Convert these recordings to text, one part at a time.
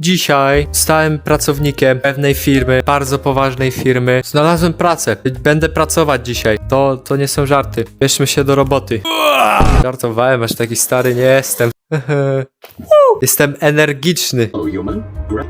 Dzisiaj stałem pracownikiem pewnej firmy, bardzo poważnej firmy. Znalazłem pracę. Będę pracować dzisiaj. To, to nie są żarty. Bierzmy się do roboty. Żartowałem, aż taki stary nie jestem. jestem energiczny. Work.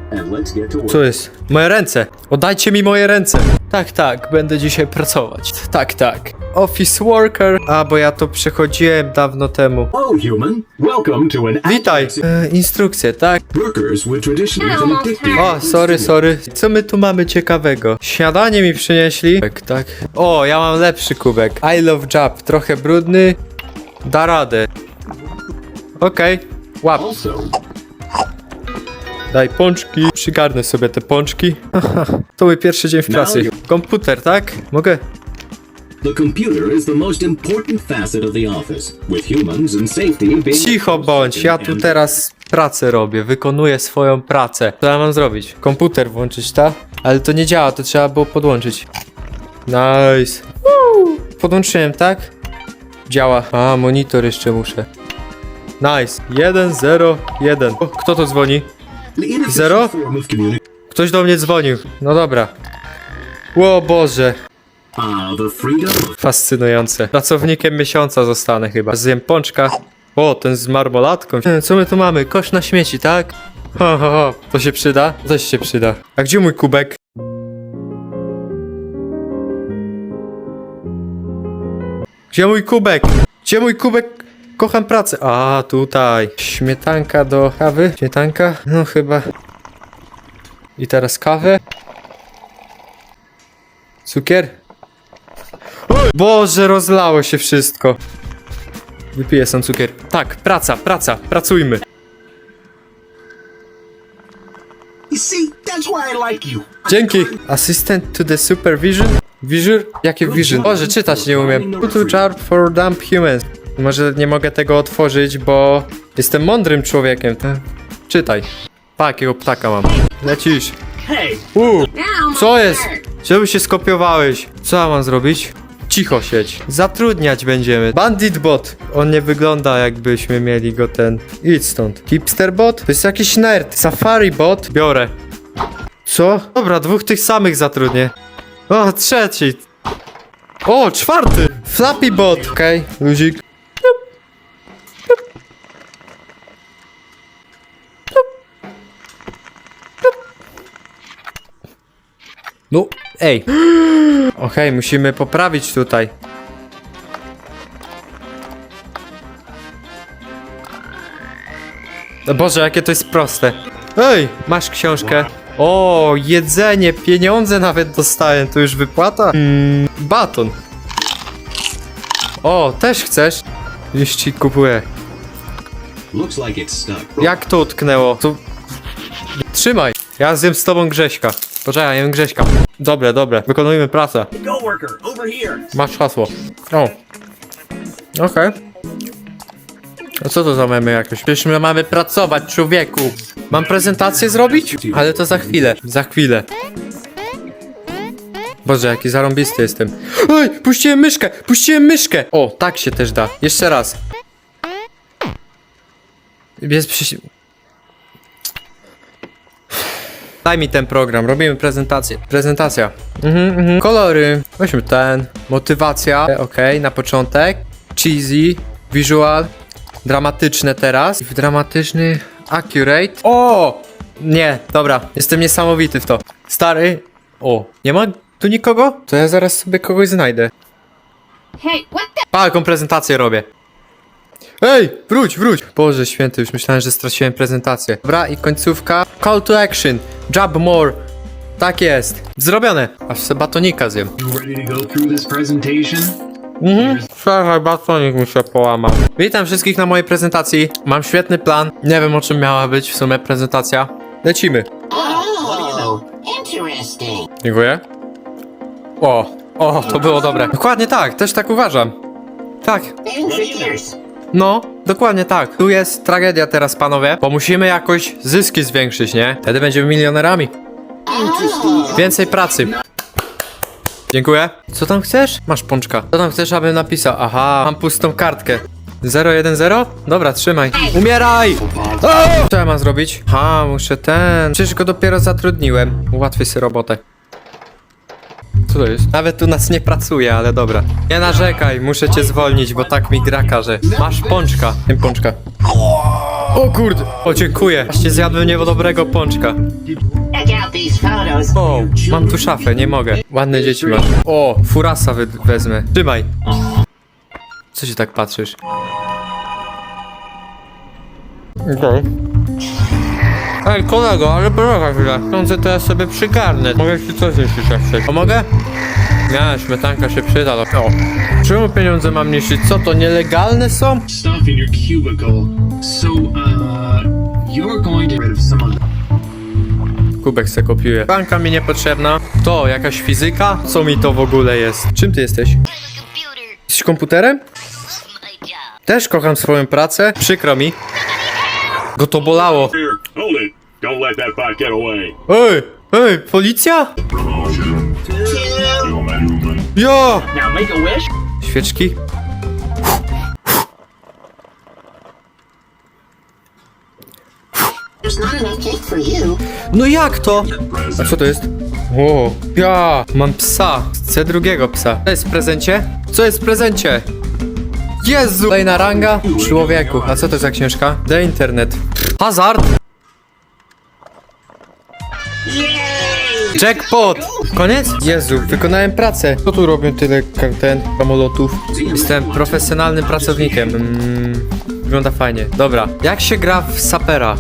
Co jest? Moje ręce! Oddajcie mi moje ręce! Tak, tak, będę dzisiaj pracować. Tak, tak. Office worker. A, bo ja to przechodziłem dawno temu. Hello, human. Welcome to an Witaj! E, instrukcje, tak? Workers would traditionally been addicted. O, sorry, sorry. Co my tu mamy ciekawego? Śniadanie mi przynieśli. Kubek, tak. O, ja mam lepszy kubek. I love job. Trochę brudny. Da radę. Okej. Łap. Also, Daj pączki. Przygarnę sobie te pączki. To mój pierwszy dzień w pracy. Komputer, tak? Mogę? The computer is the most important facet of the office, with humans and safety being Cicho bądź, ja tu teraz pracę robię, wykonuję swoją pracę. Co ja mam zrobić? Komputer włączyć, tak? Ale to nie działa, to trzeba było podłączyć. Nice. Woo! Podłączyłem, tak? Działa. A, monitor jeszcze muszę. Nice. 1, 0, 1. O, kto to dzwoni? Zero? Ktoś do mnie dzwonił. No dobra. O Boże. Fascynujące. Pracownikiem miesiąca zostanę chyba. Zjem pączka. O, ten z marmolatką. Co my tu mamy? Kosz na śmieci, tak? Ho, ho, ho. To się przyda? Też się przyda. A gdzie mój kubek? Gdzie mój kubek? Gdzie mój kubek? Kocham pracę. A, tutaj. Śmietanka do kawy? Śmietanka? No chyba. I teraz kawę. Cukier? Boże, rozlało się wszystko. Wypiję sam cukier. Tak, praca, praca, pracujmy. Dzięki. Assistant to the supervision? Vision? Jakie vision? Boże, czytać nie umiem. To job for dumb humans. Może nie mogę tego otworzyć, bo jestem mądrym człowiekiem. E, Czytaj. Pa, jakiego ptaka mam. Lecisz. Co jest? Czemu się skopiowałeś? Co ja mam zrobić? Cicho siedź. Zatrudniać będziemy. Bandit bot. On nie wygląda jakbyśmy mieli go ten. Idź stąd. Hipster bot? To jest jakiś nerd. Safari bot? Biorę. Co? Dobra, dwóch tych samych zatrudnię. O, trzeci. O, czwarty. Flappy bot. Okej, luzik. No, ej. Okej, musimy poprawić tutaj. No Boże, jakie to jest proste. Ej, masz książkę. O, jedzenie, pieniądze nawet dostałem. To już wypłata? Mm, baton. O, też chcesz? Już ci kupuję. looks like it's stuck. Jak to utknęło? To... Trzymaj. Ja zjem z tobą Grześka. Poczekaj, jem Grześka. Dobre, dobre. Wykonujmy pracę. Go worker, over here. Masz hasło. O. Okej. A co to za memy jakieś? Przecież my mamy pracować, człowieku. Mam prezentację zrobić? Ale to za chwilę, za chwilę. Boże, jaki zarąbisty jestem. Ej, puściłem myszkę, puściłem myszkę. O, tak się też da. Jeszcze raz. Jest. Daj mi ten program, robimy prezentację. Prezentacja. Mhm, mhm. Kolory. Weźmy ten. Motywacja. Okej, na początek. Cheesy. Visual. Dramatyczne teraz. Dramatyczny. Accurate. O! Nie, dobra. Jestem niesamowity w to. Stary. O, nie ma tu nikogo? To ja zaraz sobie kogoś znajdę. Hey, what the? Pa, jaką prezentację robię. Ej, wróć, wróć. Boże święty, już myślałem, że straciłem prezentację. Dobra, i końcówka. Call to action. Job more. Tak jest. Zrobione. Aż se batonika zjem. You ready to go through this presentation? Mhm. Słuchaj, batonik mi się połamał. Witam wszystkich na mojej prezentacji. Mam świetny plan. Nie wiem, o czym miała być w sumie prezentacja. Lecimy. Oh, interesting. Dziękuję. O, o, to było dobre. Dokładnie tak, też tak uważam. Tak. No, dokładnie tak. Tu jest tragedia teraz, panowie, bo musimy jakoś zyski zwiększyć, nie? Wtedy będziemy milionerami. Więcej pracy. Dziękuję. Co tam chcesz? Masz pączka. Co tam chcesz, abym napisał? Aha, mam pustą kartkę. 0-1-0? Dobra, trzymaj. Umieraj! Co ja mam zrobić? Ha, muszę ten... Przecież go dopiero zatrudniłem. Ułatwię sobie robotę. Co to jest? Nawet tu nas nie pracuje, ale dobra. Nie narzekaj, muszę cię zwolnić, bo tak mi gra każe. Masz pączka. Tym pączka. O kurde! O, dziękuję. Właśnie zjadłem niedobrego pączka. O, mam tu szafę, nie mogę. Ładne dzieci masz. O, furasa wezmę. Trzymaj. Co się tak patrzysz? Okej. Ej, kolego, ale chwilę. Sądzę, to ja sobie przygarnę. Mogę ci coś jak chcesz. Pomogę? Nie, śmietanka się przyda. no. O. Czemu pieniądze mam niszczyć? Co to, nielegalne są? stuff in your cubicle. So, uh, you're going to get rid of some of Kubek se kopiuje. Banka mi niepotrzebna. To, jakaś fizyka? Co mi to w ogóle jest? Czym ty jesteś? Jesteś komputerem? Też kocham swoją pracę. Przykro mi. Go to bolało. Don't let that bot get away. Ej, ej, policja? Jo! Now make a wish. Świeczki? There's not enough cake for you. No jak to? A co to jest? O, ja mam psa. Chcę drugiego psa. Co jest w prezencie? Co jest w prezencie? Jezu! Kolejna ranga? Człowieku. A co to za książka? The Internet. Hazard? Jackpot! Koniec? Jezu, wykonałem pracę. Co tu robią tyle ten samolotów? Jestem profesjonalnym pracownikiem. Mm, wygląda fajnie. Dobra. Jak się gra w sapera?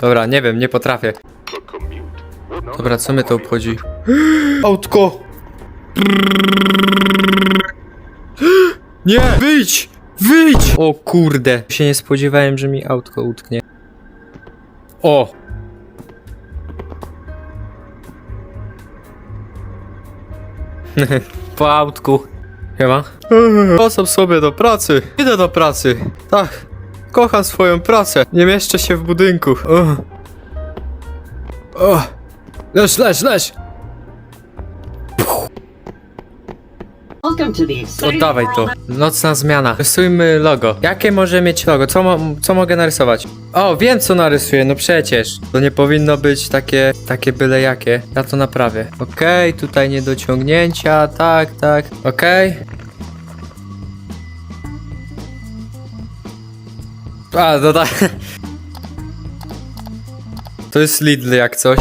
Dobra, nie wiem, nie potrafię. Dobra, co mnie to obchodzi? Autko! Nie! Wyjdź! Wyjdź! O kurde! Się nie spodziewałem, że mi autko utknie. O! po autku. Chyba. Wracam sobie do pracy. Idę do pracy. Tak. Kocham swoją pracę. Nie mieszczę się w budynku. O. O. Leż, leż, leż! Oddawaj to. Nocna zmiana. Rysujmy logo. Jakie może mieć logo? Co, mo co mogę narysować? O, wiem co narysuję, no przecież. To nie powinno być takie, takie byle jakie. Ja to naprawię. Okej, tutaj niedociągnięcia, tak, tak. Okej. A, no tak. To jest Lidl jak coś.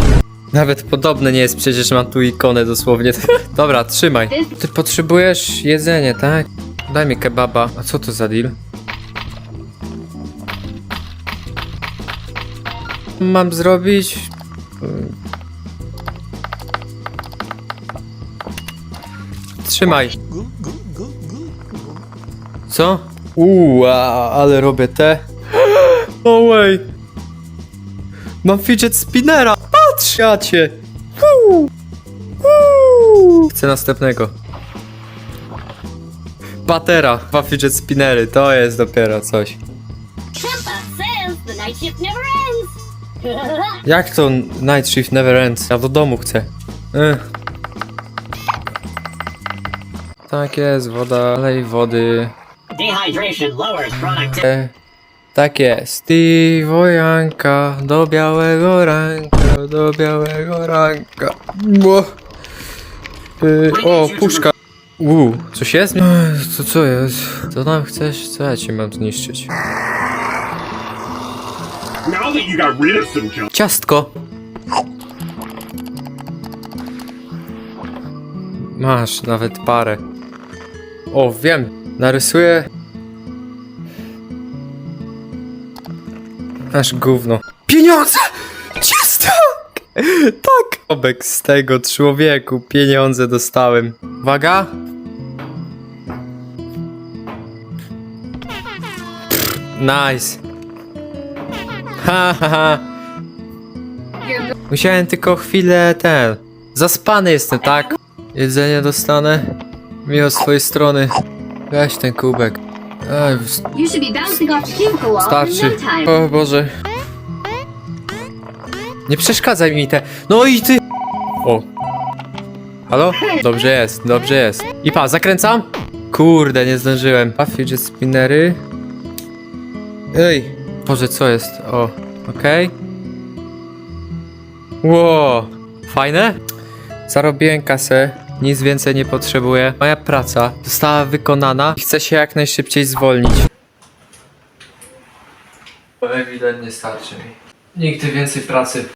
Nawet podobne nie jest, przecież mam tu ikonę dosłownie. Dobra, trzymaj. Ty potrzebujesz jedzenie, tak? Daj mi kebaba. A co to za deal? Mam zrobić? Trzymaj. Co? Uuu, ale robię te. No way. Mam fidget spinnera. Cię. Uuu. Uuu. Chcę następnego. Patera, dwa fidget spinnery, to jest dopiero coś. Trumpa says the night shift never ends. Jak to night shift never ends? Ja do domu chcę. Ech. Tak jest, woda, lej wody. Dehydration lowers productivity. E, tak jest. Ty wojanka do białego ranka, do białego ranka. Bo. Y, o, puszka. Uuu, coś jest? Ech, Co, co jest? Co tam chcesz? Co ja ci mam zniszczyć? Now that you got rid of some junk, Ciastko. Masz nawet parę. O, wiem. Narysuję. Aż gówno. Pieniądze! Tak! Obek z tego człowieku pieniądze dostałem. Uwaga. Nice. Ha, ha, ha. Musiałem tylko chwilę ten. Zaspany jestem, tak? Jedzenie dostanę. Miło z twojej strony. Weź ten kubek. Ej, w- You should be bouncing off the cubicle wall in starczy. no time. O Boże. Nie przeszkadzaj mi te. No i ty. O. Halo? Dobrze jest, dobrze jest. I pa, zakręcam? Kurde, nie zdążyłem. A fidget spinnery. Ej. Boże, co jest? O, okej. Ło, fajne? Zarobiłem kasę, nic więcej nie potrzebuję. Moja praca została wykonana chcę się jak najszybciej zwolnić. Ewidentnie starczy mi. Nigdy więcej pracy.